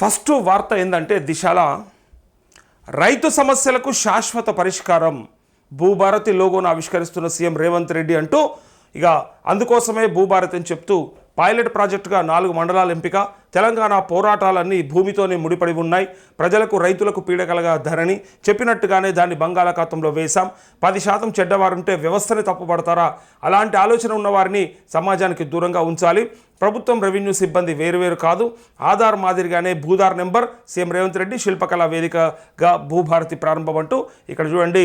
First వార్త ఏంటంటే దిశాల రైతు సమస్యలకు శాశ్వత పరిష్కారం. భూభారతి లోగోను ఆవిష్కరిస్తున్న సీఎం రేవంత్ రెడ్డి అంటూ ఇక అందుకోసమే భూభారతి అని చెప్తూ పైలట్ ప్రాజెక్టుగా నాలుగు మండలాల ఎంపిక తెలంగాణ పోరాటాలన్నీ భూమితోనే ముడిపడి ఉన్నాయి. ప్రజలకు రైతులకు పీడకలగా ధరణి. చెప్పినట్టుగానే దాన్ని బంగాళాఖాతంలో వేశాం. పది శాతం చెడ్డవారుంటే వ్యవస్థని తప్పుపడతారా? అలాంటి ఆలోచన ఉన్నవారిని సమాజానికి దూరంగా ఉంచాలి. ప్రభుత్వం రెవెన్యూ సిబ్బంది వేరువేరు కాదు. ఆధార్ మాదిరిగానే భూధార్ నెంబర్ సీఎం రేవంత్ రెడ్డి శిల్పకళా వేదికగా భూభారతి ప్రారంభం అంటూ ఇక్కడ చూడండి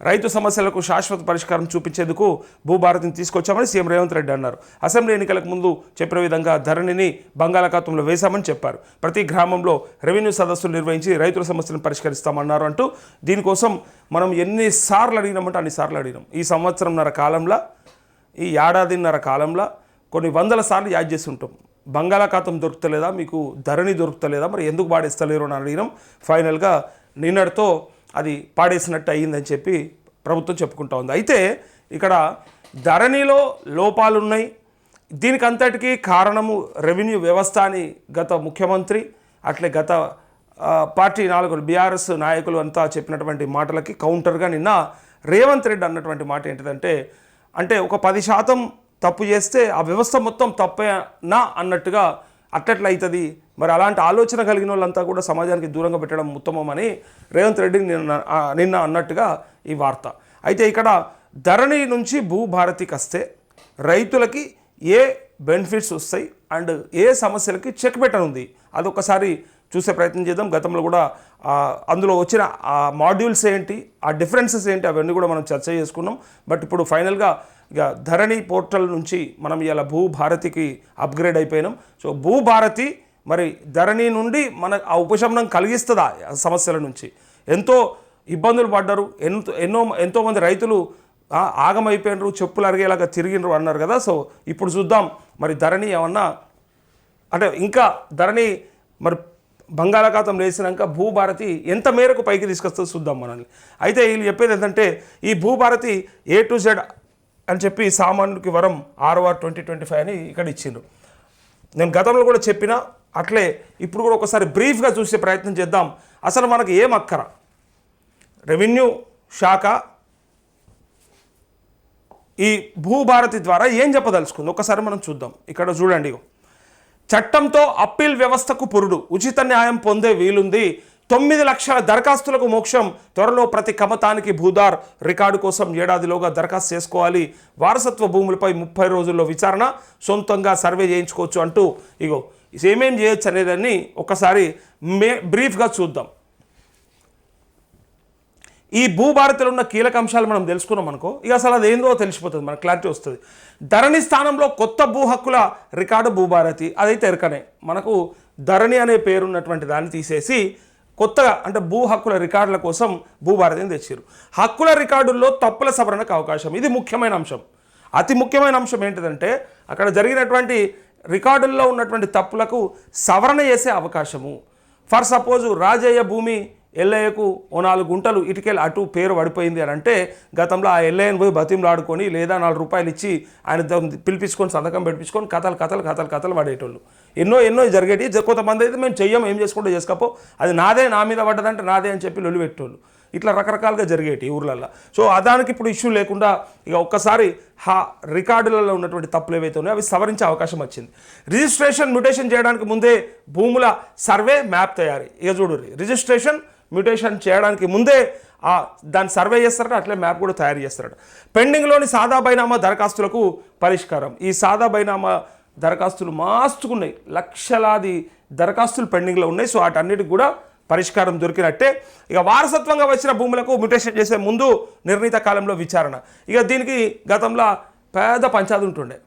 రైతు సమస్యలకు శాశ్వత పరిష్కారం చూపించేందుకు భూభారతిని తీసుకొచ్చామని సీఎం రేవంత్ రెడ్డి అన్నారు. అసెంబ్లీ ఎన్నికలకు ముందు చెప్పిన విధంగా ధరణిని బంగాళాఖాతంలో వేశామని చెప్పారు. ప్రతి గ్రామంలో రెవెన్యూ సదస్సులు నిర్వహించి రైతుల సమస్యలను పరిష్కరిస్తామన్నారు అంటూ దీనికోసం మనం ఎన్నిసార్లు అడిగినామంటే అన్నిసార్లు అడిగినాం. ఈ సంవత్సరంన్నర కాలంలో ఈ ఏడాదిన్నర కాలంలో కొన్ని వందల సార్లు యాడ్ చేసి ఉంటాం. బంగాళాఖాతం దొరుకుతలేదా? మీకు ధరణి దొరుకుతలేదా? మరి ఎందుకు పాడేస్తలేరు అని అడిగినాం. ఫైనల్గా నిన్నటితో అది పాడేసినట్టు అయ్యిందని చెప్పి ప్రభుత్వం చెప్పుకుంటా ఉంది. అయితే ఇక్కడ ధరణిలో లోపాలు ఉన్నాయి దీనికి అంతటికీ కారణము రెవెన్యూ వ్యవస్థ అని గత ముఖ్యమంత్రి అట్లే గత పార్టీ నాలుగు బీఆర్ఎస్ నాయకులు అంతా చెప్పినటువంటి మాటలకి కౌంటర్గా నిన్న రేవంత్ రెడ్డి అన్నటువంటి మాట ఏంటిదంటే అంటే ఒక పది శాతం తప్పు చేస్తే ఆ వ్యవస్థ మొత్తం తప్పేనా అన్నట్టుగా అట్టట్ల అవుతుంది మరి అలాంటి ఆలోచన కలిగిన వాళ్ళంతా కూడా సమాజానికి దూరంగా పెట్టడం ఉత్తమమని రేవంత్ రెడ్డి నిన్న నిన్న అన్నట్టుగా ఈ వార్త. అయితే ఇక్కడ ధరణి నుంచి భూభారతికి వస్తే రైతులకి ఏ బెనిఫిట్స్ వస్తాయి? అండ్ ఏ సమస్యలకి చెక్ పెట్టనుంది అదొకసారి చూసే ప్రయత్నం చేద్దాం. గతంలో కూడా అందులో వచ్చిన ఆ మాడ్యూల్స్ ఏంటి? ఆ డిఫరెన్సెస్ ఏంటి? అవన్నీ కూడా మనం చర్చ చేసుకున్నాం. బట్ ఇప్పుడు ఫైనల్గా ఇక ధరణి పోర్టల్ నుంచి మనం ఇలా భూభారతికి అప్గ్రేడ్ అయిపోయినాం. సో భూభారతి మరి ధరణి నుండి మన ఆ ఉపశమనం కలిగిస్తుందా సమస్యల నుంచి? ఎంతో ఇబ్బందులు పడ్డారు. ఎంతో ఎన్నో ఎంతోమంది రైతులు ఆగమైపోయినరు చెప్పులు అరిగేలాగా తిరిగినరు అన్నారు కదా. సో ఇప్పుడు చూద్దాం మరి ధరణి ఏమన్నా అంటే ఇంకా ధరణి మరి బంగాళాఖాతం లేచినాక భూభారతి ఎంత మేరకు పైకి తీసుకొస్తుందో చూద్దాం మనల్ని. అయితే వీళ్ళు చెప్పేది ఏంటంటే ఈ భూభారతి ఏ టు జెడ్ అని చెప్పి సామాన్యుడికి వరం ఆర్ఓఆర్ ట్వంటీ ట్వంటీ ఫైవ్ అని ఇక్కడ ఇచ్చిండ్రు. నేను గతంలో కూడా చెప్పిన అట్లే ఇప్పుడు కూడా ఒకసారి బ్రీఫ్గా చూసే ప్రయత్నం చేద్దాం. అసలు మనకు ఏం అక్కర? రెవెన్యూ శాఖ ఈ భూభారతి ద్వారా ఏం చెప్పదలుచుకుంది? ఒకసారి మనం చూద్దాం. ఇక్కడ చూడండి చట్టంతో అప్పీల్ వ్యవస్థకు పురుడు ఉచిత న్యాయం పొందే వీలుంది. తొమ్మిది లక్షల దరఖాస్తులకు మోక్షం. త్వరలో ప్రతి కమతానికి భూదార్ రికార్డు కోసం ఏడాదిలోగా దరఖాస్తు చేసుకోవాలి. వారసత్వ భూములపై ముప్పై రోజుల్లో విచారణ. సొంతంగా సర్వే చేయించుకోవచ్చు అంటూ ఇగో ఏమేం చేయొచ్చు అనేదాన్ని ఒకసారి మే బ్రీఫ్గా చూద్దాం. ఈ భూభారతిలో ఉన్న కీలక అంశాలు మనం తెలుసుకున్నాం అనుకో ఇక అసలు అది ఏందో తెలిసిపోతుంది మనకు క్లారిటీ వస్తుంది. ధరణి స్థానంలో కొత్త భూ హక్కుల రికార్డు భూభారతి అదైతే ఎరకనే. మనకు ధరణి అనే పేరున్నటువంటి దాన్ని తీసేసి కొత్తగా అంటే భూ హక్కుల రికార్డుల కోసం భూభారతిని తెచ్చారు హక్కుల రికార్డుల్లో తప్పుల సవరణకు అవకాశం. ఇది ముఖ్యమైన అంశం. అతి ముఖ్యమైన అంశం ఏంటిదంటే అక్కడ జరిగినటువంటి రికార్డుల్లో ఉన్నటువంటి తప్పులకు సవరణ చేసే అవకాశము. ఫర్ సపోజు రాజయ్య భూమి ఎల్లయ్యకు ఓ నాలుగు గుంటలు ఇటుకెళ్ళి అటు పేరు పడిపోయింది అని అంటే గతంలో ఆ ఎల్లయ్యను పోయి బతిమలాడుకొని లేదా నాలుగు రూపాయలు ఇచ్చి ఆయన పిలిపించుకొని సంతకం పెట్టించుకొని కథలు కథలు కథలు కథలు పడేటోళ్ళు. ఎన్నో ఎన్నో జరిగేటి కొంతమంది అయితే మేము చెయ్యం ఏం చేసుకుంటూ చేసుకపో. అది నాదే నా మీద పడ్డదంటే నాదే అని చెప్పి లొల్లి పెట్టేటోళ్ళు ఇట్లా రకరకాలుగా జరిగేటి ఊర్లల్లో. సో అదానికి ఇప్పుడు ఇష్యూ లేకుండా ఇక ఒక్కసారి హా రికార్డులలో ఉన్నటువంటి తప్పులు ఏవైతే ఉన్నాయో అవి సవరించే అవకాశం వచ్చింది. రిజిస్ట్రేషన్ మ్యూటేషన్ చేయడానికి ముందే భూముల సర్వే మ్యాప్ తయారీ. ఇక చూడు రిజిస్ట్రేషన్ మ్యూటేషన్ చేయడానికి ముందే దాన్ని సర్వే చేస్తారట అట్లే మ్యాప్ కూడా తయారు చేస్తారట. పెండింగ్లోని సాదా బైనామా దరఖాస్తులకు పరిష్కారం. ఈ సాదా బైనామా దరఖాస్తులు మాస్తుకున్నాయి. లక్షలాది దరఖాస్తులు పెండింగ్లో ఉన్నాయి. సో వాటన్నిటికి కూడా పరిష్కారం దొరికినట్టే. ఇక వారసత్వంగా వచ్చిన భూములకు మ్యూటేషన్ చేసే ముందు నిర్ణీత కాలంలో విచారణ. ఇక దీనికి గతంలో పెద్ద పంచాది ఉంటుండే.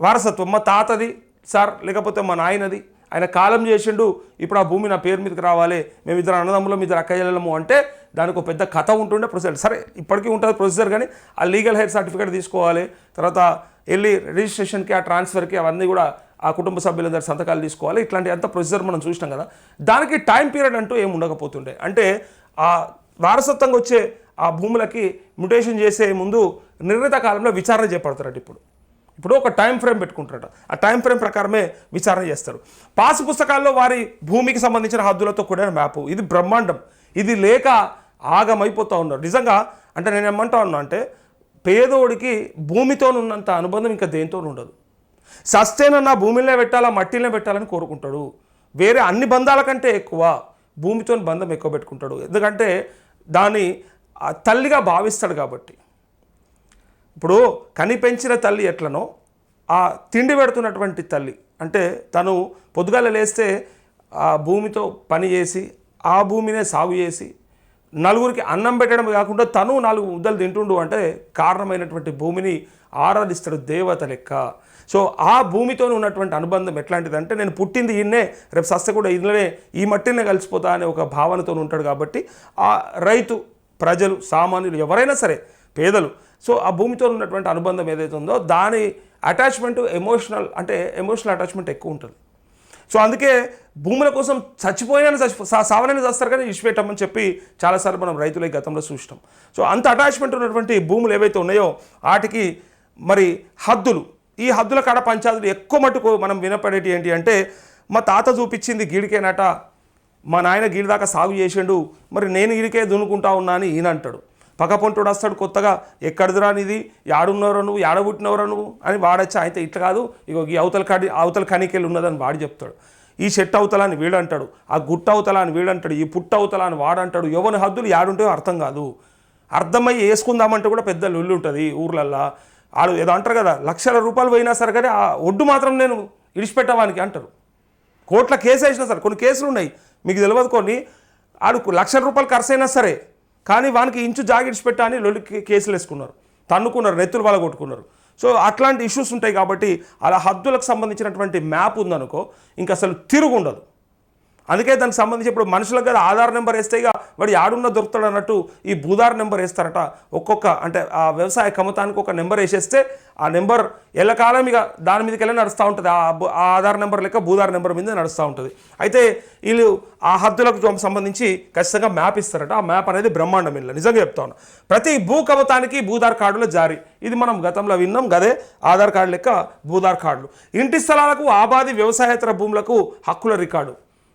వారసత్వం మా తాతది సార్ లేకపోతే మా నాయనది. ఆయన కాలం చేసిండు. ఇప్పుడు ఆ భూమి నా పేరు మీదకి రావాలి. మేము ఇద్దరు అన్నదమ్ములం ఇద్దరు అక్కయ్యలము అంటే దానికి ఒక పెద్ద కథ ఉంటుండే ప్రొసీజర్ సరే ఇప్పటికీ ఉంటుంది ప్రొసీజర్ కానీ ఆ లీగల్ హెయిర్ సర్టిఫికేట్ తీసుకోవాలి. తర్వాత వెళ్ళి రిజిస్ట్రేషన్కి ఆ ట్రాన్స్ఫర్కి అవన్నీ కూడా ఆ కుటుంబ సభ్యులందరి సంతకాలు తీసుకోవాలి. ఇట్లాంటి అంత ప్రొసీజర్ మనం చూసినాం కదా. దానికి టైం పీరియడ్ అంటూ ఏమి ఉండకపోతుండే. అంటే ఆ వారసత్వంగా వచ్చే ఆ భూములకి మ్యుటేషన్ చేసే ముందు నిర్ణీత కాలంలో విచారణ చేపడతారట ఇప్పుడు. ఇప్పుడు ఒక టైం ఫ్రేమ్ పెట్టుకుంటారట. ఆ టైం ఫ్రేమ్ ప్రకారమే విచారణ చేస్తారు. పాసు పుస్తకాల్లో వారి భూమికి సంబంధించిన హద్దులతో కూడిన మ్యాపు. ఇది బ్రహ్మాండం. ఇది లేక ఆగమైపోతూ ఉన్నారు. నిజంగా అంటే నేను ఏమంటా ఉన్నా అంటే పేదోడికి భూమితో ఉన్నంత అనుబంధం ఇంకా దేంతో ఉండదు. సస్తేనన్న భూమిలో పెట్టాలా మట్టిలో పెట్టాలని కోరుకుంటాడు. వేరే అన్ని బంధాల కంటే ఎక్కువ భూమితో బంధం ఎక్కువ పెట్టుకుంటాడు. ఎందుకంటే దాన్ని తల్లిగా భావిస్తాడు కాబట్టి. ఇప్పుడు కని పెంచిన తల్లి ఎట్లనో ఆ తిండి పెడుతున్నటువంటి తల్లి అంటే తను పొద్దుగాల లేస్తే ఆ భూమితో పని చేసి ఆ భూమినే సాగు చేసి నలుగురికి అన్నం పెట్టడం కాకుండా తను నాలుగు ముద్దలు తింటుండు అంటే కారణమైనటువంటి భూమిని ఆరాధిస్తాడు దేవత లెక్క. సో ఆ భూమితో ఉన్నటువంటి అనుబంధం ఎట్లాంటిదంటే నేను పుట్టింది ఈయన్నే రేపు సస్త కూడా ఇందులోనే ఈ మట్టినే కలిసిపోతా అనే ఒక భావనతో ఉంటాడు కాబట్టి ఆ రైతు ప్రజలు సామాన్యులు ఎవరైనా సరే పేదలు సో ఆ భూమితో ఉన్నటువంటి అనుబంధం ఏదైతే ఉందో దాని అటాచ్మెంట్ ఎమోషనల్ అంటే ఎమోషనల్ అటాచ్మెంట్ ఎక్కువ ఉంటుంది. సో అందుకే భూముల కోసం చచ్చిపోయినా చచ్చిపో సా- సావనైనా చేస్తారు కానీ ఇచ్చిపెట్టమని చెప్పి చాలాసార్లు మనం రైతుల గతంలో చూసినాం సో అంత అటాచ్మెంట్ ఉన్నటువంటి భూములు ఏవైతే ఉన్నాయో వాటికి మరి హద్దులు ఈ హద్దుల కాడ పంచాయతీలు ఎక్కువ మటుకు మనం వినపడేటి ఏంటి అంటే మా తాత చూపించింది గీడికేనట మా నాయన గీడి దాకా సాగు చేసిండు మరి నేను గీడికే దున్నుకుంటా ఉన్నా అని ఈయన అంటాడు. పక్కపొంటుడు వస్తాడు కొత్తగా ఎక్కడిదిరా నీది? యాడున్నవరా నువ్వు? యాడబుట్టినవరా నువ్వు? అని వాడచ్చా? అయితే ఇట్లా కాదు. ఇగో ఈ అవతల కాడి అవతల కనికెళ్ళి ఉన్నదని వాడు చెప్తాడు. ఈ చెట్టు అవతల అని వీడంటాడు. ఆ గుట్ట అవతల అని వీడంటాడు. ఈ పుట్ట అవతల అని వాడంటాడు. ఎవరి హద్దులు యాడుంటాయో అర్థం కాదు. అర్థమయ్యి వేసుకుందామంటే కూడా పెద్ద లొల్లు ఉంటుంది ఊర్లల్లో. వాళ్ళు ఏదో అంటారు కదా లక్షల రూపాయలు పోయినా సరే కానీ ఆ ఒడ్డు మాత్రం నేను ఇడిచిపెట్టవానికి అంటారు. కోట్ల కేసు వేసినా సరే కొన్ని కేసులు ఉన్నాయి. మీకు తెలియదు కొన్ని. ఆడు లక్షల రూపాయలు ఖర్చు అయినా సరే కానీ వానికి ఇంచు జాగిడిచిపెట్టా అని లొల్లి కేసులు వేసుకున్నారు. తన్నుకున్నారు నెత్తులు వాళ్ళ కొట్టుకున్నారు. సో అట్లాంటి ఇష్యూస్ ఉంటాయి కాబట్టి అలా హద్దులకు సంబంధించినటువంటి మ్యాప్ ఉందనుకో ఇంకా అసలు తిరుగు ఉండదు అందుకే దానికి సంబంధించి ఇప్పుడు మనుషులకు కదా ఆధార్ నెంబర్ వేస్తే ఇక వాడు యాడున్న దొరుకుతాడు అన్నట్టు ఈ భూదార్ నెంబర్ వేస్తారట. ఒక్కొక్క అంటే ఆ వ్యవసాయ కమతానికి ఒక నెంబర్ వేసేస్తే ఆ నెంబర్ ఎల్లకాలం ఇక దాని మీదకి వెళ్ళి నడుస్తూ ఉంటుంది. ఆ ఆధార్ నెంబర్ లెక్క భూదార్ నెంబర్ మీద నడుస్తూ ఉంటుంది. అయితే వీళ్ళు ఆ హద్దులకు సంబంధించి ఖచ్చితంగా మ్యాప్ ఇస్తారట. ఆ మ్యాప్ అనేది బ్రహ్మాండం ఇల్లు నిజంగా చెప్తాను ప్రతి భూ కమతానికి భూదార్ కార్డుల జారీ. ఇది మనం గతంలో విన్నాం. గదే ఆధార్ కార్డు లెక్క భూదార్ కార్డులు. ఇంటి స్థలాలకు ఆబాది వ్యవసాయేతర భూములకు హక్కుల రికార్డు.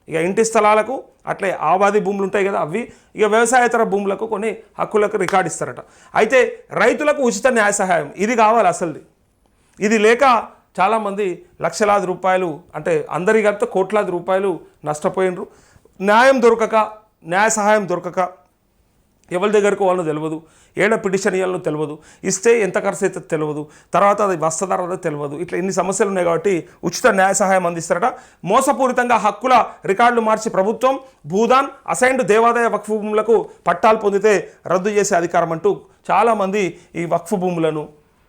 ఇక ఇంటి స్థలాలకు అట్లే ఆబాది భూములు ఉంటాయి కదా అవి ఇక వ్యవసాయేతర భూములకు కొన్ని హక్కులకు రికార్డు ఇస్తారట. అయితే రైతులకు ఉచిత న్యాయ సహాయం ఇది కావాలి అసలు ఇది లేక చాలామంది లక్షలాది రూపాయలు అంటే అందరి కలిపితే కోట్లాది రూపాయలు నష్టపోయినరు. న్యాయం దొరకక న్యాయ సహాయం దొరకక ఎవరి దగ్గరకు వాళ్ళు తెలియదు ఏడ పిటిషన్ ఇవ్వాలో తెలియదు ఇస్తే ఎంత ఖర్చు అవుతుందో తెలియదు తర్వాత అది వస్తుందో తెలియదు ఇట్లా ఇన్ని సమస్యలు ఉన్నాయి కాబట్టి ఉచిత న్యాయ సహాయం అందిస్తారట. మోసపూరితంగా హక్కుల రికార్డులు మార్చి ప్రభుత్వం భూదాన్ అసైన్డ్ దేవాదాయ వక్ఫ్ భూములకు పట్టాలు పొందితే రద్దు చేసే అధికారం అంటూ చాలామంది ఈ వక్ఫ్ భూములను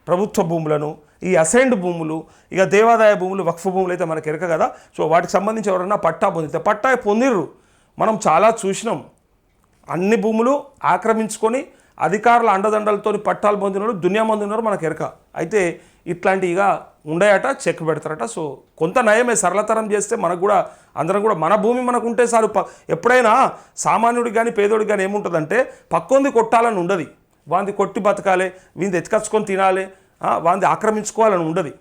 ప్రభుత్వ భూములను ఈ అసైన్డ్ భూములు ఇక దేవాదాయ భూములు వక్ఫ్ భూములు అయితే మనకు ఎరక కదా. సో వాటికి సంబంధించి ఎవరైనా పట్టా పొందితే పట్టా పొందిర్రు. మనం చాలా చూసినాం. అన్ని భూములు ఆక్రమించుకొని అధికారుల అండదండలతో పట్టాలు పొందినారు దునియా మంది ఉన్నారు మనకు ఎరక. అయితే ఇట్లాంటివిగా ఉండయట చెక్ పెడతారట. సో కొంత నయమే సరళతరం చేస్తే మనకు కూడా అందరం కూడా మన భూమి మనకు ఉంటే చాలు ఎప్పుడైనా సామాన్యుడికి కానీ పేదోడికి కానీ ఏముంటుందంటే పక్కంది కొట్టాలని ఉండదు. వాంది కొట్టి బతకాలి వీంది ఎత్తుకచ్చుకొని తినాలి వాంది ఆక్రమించుకోవాలని ఉండదు.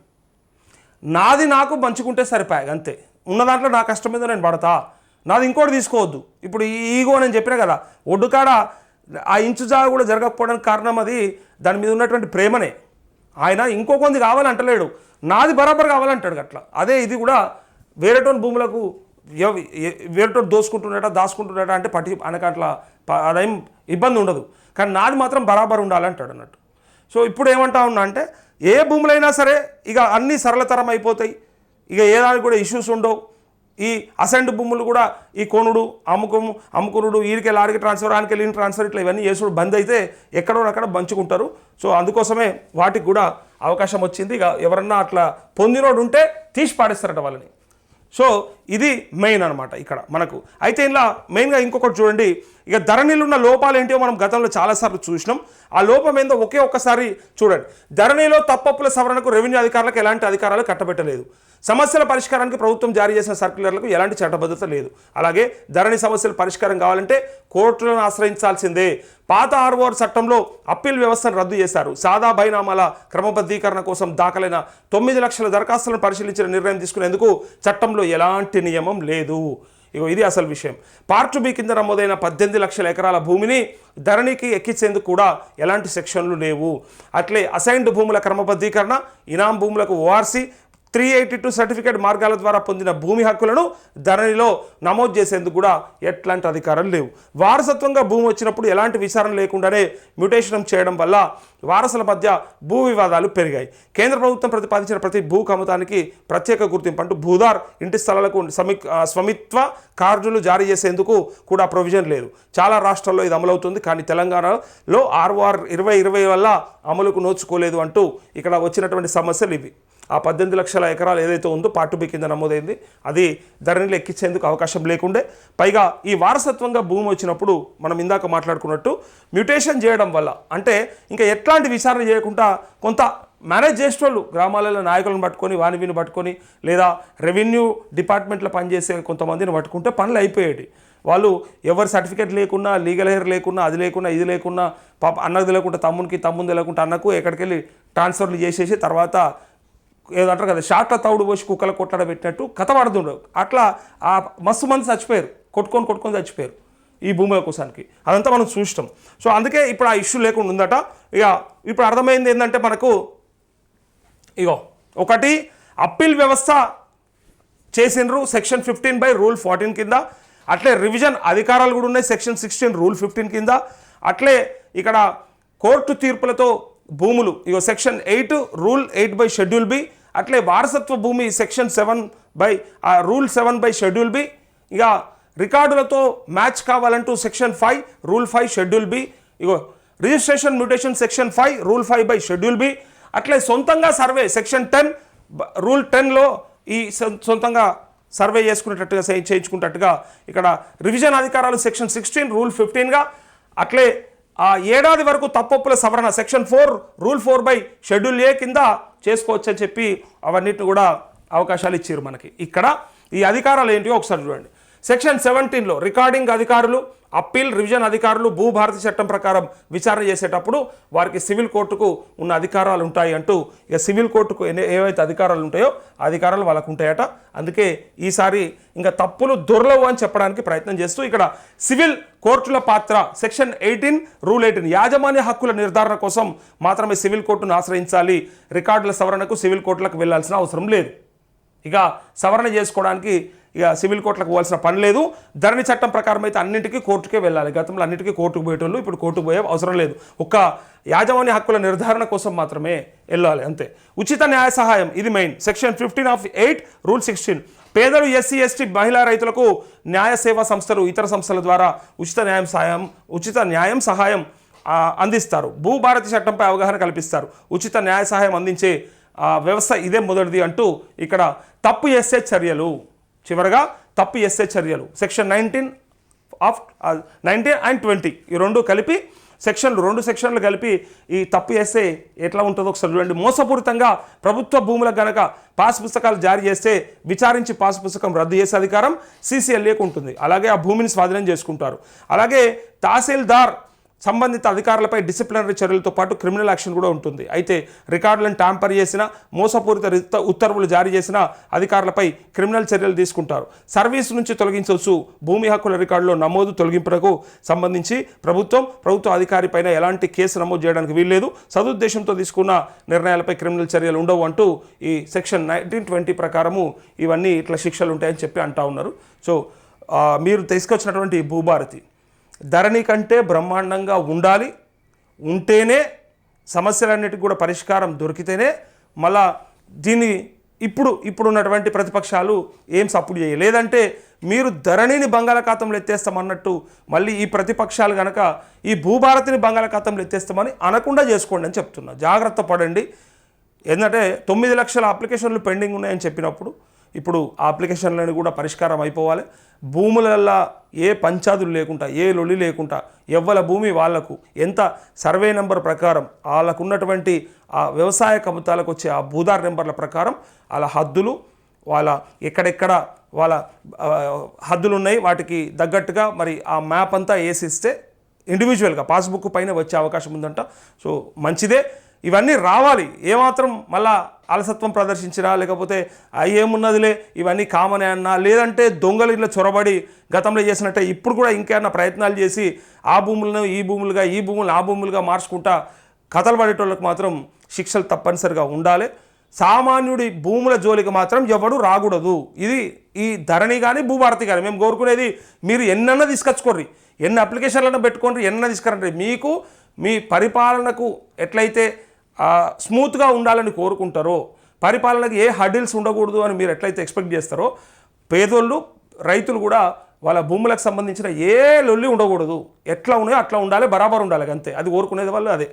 నాది నాకు పంచుకుంటే సరిపోయాయి అంతే ఉన్న దాంట్లో నా కష్టం మీద నేను పడతా. నాది ఇంకోటి తీసుకోవద్దు. ఇప్పుడు ఈ ఈగో నేను చెప్పిన కదా ఒడ్డుకాడ ఆ ఇంచు జాగా కూడా జరగకపోవడానికి కారణం అది దాని మీద ఉన్నటువంటి ప్రేమనే. ఆయన ఇంకో కొంది కావాలంటలేడు. నాది బరాబర్ కావాలంటాడు అట్లా. అదే ఇది కూడా వేరేటోని భూములకు ఎవ- ఎ- వేరేటోడు దోసుకుంటున్నాడా దాచుకుంటున్నాడా అంటే పట్టి అనక అట్లా ప- అదేం ఇబ్బంది ఉండదు. కానీ నాది మాత్రం బరాబర్ ఉండాలంటాడు అన్నట్టు. సో ఇప్పుడు ఏమంటా ఉన్నా అంటే ఏ భూములైనా సరే ఇక అన్నీ సరళతరం అయిపోతాయి. ఇక ఏ దానికి కూడా ఇష్యూస్ ఉండవు. ఈ అసెంట్ భూములు కూడా ఈ కోణుడు అమ్ముకోము అమ్ముకునుడు ఈడికెళ్ళి ఆడికి ట్రాన్స్ఫర్ ఆడికి వెళ్ళిన ట్రాన్స్ఫర్ ఇట్లా ఇవన్నీ చేసుడు బంద్ అయితే ఎక్కడో అక్కడ పంచుకుంటారు సో అందుకోసమే వాటికి కూడా అవకాశం వచ్చింది. ఇక ఎవరన్నా అట్లా పొందినోడు ఉంటే తీసి పాడేస్తారట వాళ్ళని. సో ఇది మెయిన్ అనమాట ఇక్కడ మనకు. అయితే ఇలా మెయిన్గా ఇంకొకటి చూడండి. ఇక ధరణిలో ఉన్న లోపాలు ఏంటో మనం గతంలో చాలాసార్లు చూసినాం. ఆ లోపం ఏందో ఒకే ఒక్కసారి చూడండి. ధరణిలో తప్పప్పుల సవరణకు రెవెన్యూ అధికారులకు ఎలాంటి అధికారాలు కట్టబెట్టలేదు. సమస్యల పరిష్కారానికి ప్రభుత్వం జారీ చేసిన సర్క్యులర్లకు ఎలాంటి చట్టబద్ధత లేదు. అలాగే ధరణి సమస్యల పరిష్కారం కావాలంటే కోర్టులను ఆశ్రయించాల్సిందే. పాత ఆర్ఓఆర్ చట్టంలో అప్పీల్ వ్యవస్థను రద్దు చేశారు. సాదా బైనామాల క్రమబద్ధీకరణ కోసం దాఖలైన తొమ్మిది లక్షల దరఖాస్తులను పరిశీలించిన నిర్ణయం తీసుకునేందుకు చట్టంలో ఎలాంటి నియమం లేదు. ఇగో ఇది అసలు విషయం. పార్ట్ బి కింద నమోదైన పద్దెనిమిది లక్షల ఎకరాల భూమిని ధరణికి ఎక్కించేందుకు కూడా ఎలాంటి సెక్షన్లు లేవు. అట్లే అసైన్డ్ భూముల క్రమబద్ధీకరణ ఇనాం భూములకు ORC three eighty two certificate మార్గాల ద్వారా పొందిన భూమి హక్కులను ధరణిలో నమోదు చేసేందుకు కూడా ఎట్లాంటి అధికారం లేవు. వారసత్వంగా భూమి వచ్చినప్పుడు ఎలాంటి విచారణ లేకుండానే మ్యూటేషన్ చేయడం వల్ల వారసుల మధ్య భూ వివాదాలు పెరిగాయి. కేంద్ర ప్రభుత్వం ప్రతిపాదించిన ప్రతి భూ కమతానికి ప్రత్యేక గుర్తింపు అంటూ భూదార్ ఇంటి స్థలాలకు సమీ స్వమిత్వ కార్డులు జారీ చేసేందుకు కూడా ప్రొవిజన్ లేదు. చాలా రాష్ట్రాల్లో ఇది అమలవుతుంది. కానీ తెలంగాణలో ఆర్ఓఆర్ ఇరవై ఇరవై వల్ల అమలుకు నోచుకోలేదు అంటూ ఇక్కడ వచ్చినటువంటి సమస్యలు ఇవి. ఆ పద్దెనిమిది లక్షల ఎకరాలు ఏదైతే ఉందో పార్ట్ బి కింద నమోదైంది. అది ధరణిలో ఎక్కించేందుకు అవకాశం లేకుండే. పైగా ఈ వారసత్వంగా భూమి వచ్చినప్పుడు మనం ఇందాక మాట్లాడుకున్నట్టు మ్యూటేషన్ చేయడం వల్ల అంటే ఇంకా ఎట్లాంటి విచారణ చేయకుండా కొంత మేనేజ్ చేసేవాళ్ళు గ్రామాలలో నాయకులను పట్టుకొని వాని వీని పట్టుకొని లేదా రెవెన్యూ డిపార్ట్మెంట్లో పనిచేసే కొంతమందిని పట్టుకుంటే పనులు అయిపోయేవి వాళ్ళు ఎవరి సర్టిఫికేట్ లేకున్నా లీగల్ హెయిర్ లేకున్నా అది లేకున్నా ఇది లేకున్నా పాప అన్నది లేకుండా తమ్మునికి తమ్ముంది లేకుండా అన్నకు ఎక్కడికి వెళ్ళి ట్రాన్స్ఫర్లు చేసేసి తర్వాత ఏదో అంటారు కదా షార్ట్లో తౌడు పోసి కుక్కల కొట్లాడ పెట్టినట్టు కథ పడుతుండవు అట్లా ఆ మస్తు మంది చచ్చిపోయారు కొట్టుకొని కొట్టుకొని చచ్చిపోయారు ఈ భూముల కోసానికి అదంతా మనం చూస్తాం సో అందుకే ఇప్పుడు ఆ ఇష్యూ లేకుండా ఉందట. ఇక ఇప్పుడు అర్థమైంది ఏంటంటే మనకు ఇగో ఒకటి అప్పీల్ వ్యవస్థ చేసిండ్రు section fifteen by rule fourteen కింద. అట్లే రివిజన్ అధికారాలు కూడా ఉన్నాయి సెక్షన్ సిక్స్టీన్ రూల్ ఫిఫ్టీన్ కింద. అట్లే ఇక్కడ కోర్టు తీర్పులతో భూములు ఇగో section eight rule eight by schedule B అట్లే వారసత్వ భూమి section seven by rule seven by schedule B. ఇక రికార్డులతో మ్యాచ్ కావాలంటూ section five rule five schedule B. Ego registration mutation section five rule five by schedule B. అట్లే సొంతంగా survey section ten rule టెన్లో ఈ సొంతంగా సర్వే చేసుకునేటట్టుగా చేయించుకున్నట్టుగా ఇక్కడ రివిజన్ అధికారాలు సెక్షన్ సిక్స్టీన్ రూల్ ఫిఫ్టీన్గా అట్లే ఆ ఏడాది వరకు తప్పొప్పుల సవరణ section four rule four by schedule A కింద చేసుకోవచ్చు అని చెప్పి అవన్నిటిని కూడా అవకాశాలు ఇచ్చారు మనకి. ఇక్కడ ఈ అధికారాలు ఏంటివో ఒకసారి చూడండి. సెక్షన్ సెవెంటీన్లో రికార్డింగ్ అధికారులు అప్పీల్ రివిజన్ అధికారులు భూభారతి చట్టం ప్రకారం విచారణ చేసేటప్పుడు వారికి సివిల్ కోర్టుకు ఉన్న అధికారాలు ఉంటాయి అంటూ ఇక సివిల్ కోర్టుకు ఏవైతే అధికారాలు ఉంటాయో అధికారాలు వాళ్ళకు ఉంటాయట. అందుకే ఈసారి ఇంకా తప్పులు దొరలవు అని చెప్పడానికి ప్రయత్నం చేస్తూ ఇక్కడ సివిల్ కోర్టుల పాత్ర సెక్షన్ ఎయిటీన్ రూల్ ఎయిటీన్ యాజమాన్య హక్కుల నిర్ధారణ కోసం మాత్రమే సివిల్ కోర్టును ఆశ్రయించాలి. రికార్డుల సవరణకు సివిల్ కోర్టులకు వెళ్ళాల్సిన అవసరం లేదు. ఇక సవరణ చేసుకోవడానికి ఇక సివిల్ కోర్టులకు పోవాల్సిన పని లేదు. ధరణి చట్టం ప్రకారం అయితే అన్నింటికీ కోర్టుకే వెళ్ళాలి. గతంలో అన్నింటికీ కోర్టుకు పోయేటోళ్ళు ఇప్పుడు కోర్టుకు పోయే అవసరం లేదు. ఒక్క యాజమాన్య హక్కుల నిర్ధారణ కోసం మాత్రమే వెళ్ళాలి అంతే. ఉచిత న్యాయ సహాయం ఇది main. Section fifteen of eight rule sixteen. పేదలు ఎస్సీ ఎస్టీ మహిళా రైతులకు న్యాయ సేవా సంస్థలు ఇతర సంస్థల ద్వారా ఉచిత న్యాయం సహాయం ఉచిత న్యాయం సహాయం అందిస్తారు. భూభారతి చట్టంపై అవగాహన కల్పిస్తారు. ఉచిత న్యాయ సహాయం అందించే వ్యవస్థ ఇదే మొదటిది అంటూ ఇక్కడ తప్పు చేసే చర్యలు. చివరగా తప్పు ఎస్ఏ చర్యలు. Section nineteen of nineteen and twenty ఈ రెండు కలిపి సెక్షన్లు రెండు సెక్షన్లు కలిపి ఈ తప్పు చేస్తే ఎట్లా ఉంటుందో ఒకసారి చూడండి. మోసపూరితంగా ప్రభుత్వ భూములకు గనక పాస్ పుస్తకాలు జారీ చేస్తే విచారించి పాస్ పుస్తకం రద్దు చేసే అధికారం సీసీఎల్ఏకు ఉంటుంది. అలాగే ఆ భూమిని స్వాధీనం చేసుకుంటారు. అలాగే తహసీల్దార్ సంబంధిత అధికారులపై డిసిప్లినరీ చర్యలతో పాటు క్రిమినల్ యాక్షన్ కూడా ఉంటుంది. అయితే రికార్డులను ట్యాంపర్ చేసిన మోసపూరిత రిత- ఉత్తర్వులు జారీ చేసిన అధికారులపై క్రిమినల్ చర్యలు తీసుకుంటారు. సర్వీస్ నుంచి తొలగించవచ్చు భూమి హక్కుల రికార్డులో నమోదు తొలగింపులకు సంబంధించి ప్రభుత్వం ప్రభుత్వ అధికారి పైన ఎలాంటి కేసు నమోదు చేయడానికి వీల్లేదు. సదుద్దేశంతో తీసుకున్న నిర్ణయాలపై క్రిమినల్ చర్యలు ఉండవు అంటూ ఈ సెక్షన్ నైన్టీన్ ట్వంటీ ప్రకారము ఇవన్నీ ఇట్లా శిక్షలు ఉంటాయని చెప్పి అంటా ఉన్నారు. సో మీరు తీసుకొచ్చినటువంటి భూభారతి ధరణి కంటే బ్రహ్మాండంగా ఉండాలి. ఉంటేనే సమస్యలన్నిటికీ కూడా పరిష్కారం దొరికితేనే మళ్ళా దీన్ని ఇప్పుడు ఇప్పుడున్నటువంటి ప్రతిపక్షాలు ఏం సపోర్ట్ చేయాలి లేదంటే మీరు ధరణిని బంగాళాఖాతంలో ఎత్తేస్తామన్నట్టు మళ్ళీ ఈ ప్రతిపక్షాలు కనుక ఈ భూభారతిని బంగాళాఖాతంలో ఎత్తేస్తామని అనకుండా చేసుకోండి అని చెప్తున్నా. జాగ్రత్త పడండి. ఏంటంటే తొమ్మిది లక్షల అప్లికేషన్లు పెండింగ్ ఉన్నాయని చెప్పినప్పుడు ఇప్పుడు ఆ అప్లికేషన్లను కూడా పరిష్కారం అయిపోవాలి. భూములల్లో ఏ పంచాదులు లేకుండా ఏ లొల్లి లేకుండా ఎవ్వల భూమి వాళ్ళకు ఎంత సర్వే నెంబర్ ప్రకారం వాళ్ళకు ఉన్నటువంటి ఆ వ్యవసాయ కబుతాలకు వచ్చే ఆ భూదార్ నెంబర్ల ప్రకారం వాళ్ళ హద్దులు వాళ్ళ ఎక్కడెక్కడ వాళ్ళ హద్దులు ఉన్నాయి వాటికి తగ్గట్టుగా మరి ఆ మ్యాప్ అంతా వేసిస్తే ఇండివిజువల్గా పాస్బుక్ పైన వచ్చే అవకాశం ఉందంట. సో మంచిదే. ఇవన్నీ రావాలి. ఏమాత్రం మళ్ళా అలసత్వం ప్రదర్శించినా లేకపోతే "ఆ, ఏమున్నదిలే ఇవన్నీ కామనే అన్నా లేదంటే దొంగలు ఇట్లా చొరబడి గతంలో చేసినట్టే ఇప్పుడు కూడా ఇంకేమన్నా ప్రయత్నాలు చేసి ఆ భూములను ఈ భూములుగా ఈ భూములను ఆ భూములుగా మార్చుకుంటా కథలు పడేటోళ్ళకి మాత్రం శిక్షలు తప్పనిసరిగా ఉండాలి. సామాన్యుడి భూముల జోలికి మాత్రం ఎవడు రాకూడదు. ఇది ఈ ధరణి కానీ భూభారతి కానీ మేము కోరుకునేది మీరు ఎన్నన్నా తీసుకొచ్చుకోర్రి. ఎన్ని అప్లికేషన్లను పెట్టుకోండి ఎన్న తీసుకురండి. మీకు మీ పరిపాలనకు ఎట్లయితే స్మూత్గా ఉండాలని కోరుకుంటారో పరిపాలనకు ఏ హడిల్స్ ఉండకూడదు అని మీరు ఎట్లయితే ఎక్స్పెక్ట్ చేస్తారో పేదోళ్ళు రైతులు కూడా వాళ్ళ భూములకు సంబంధించిన ఏ లొల్లి ఉండకూడదు. ఎట్లా ఉన్నాయో అట్లా ఉండాలి బరాబర్ ఉండాలి అంతే. అది కోరుకునేది వాళ్ళు అదే.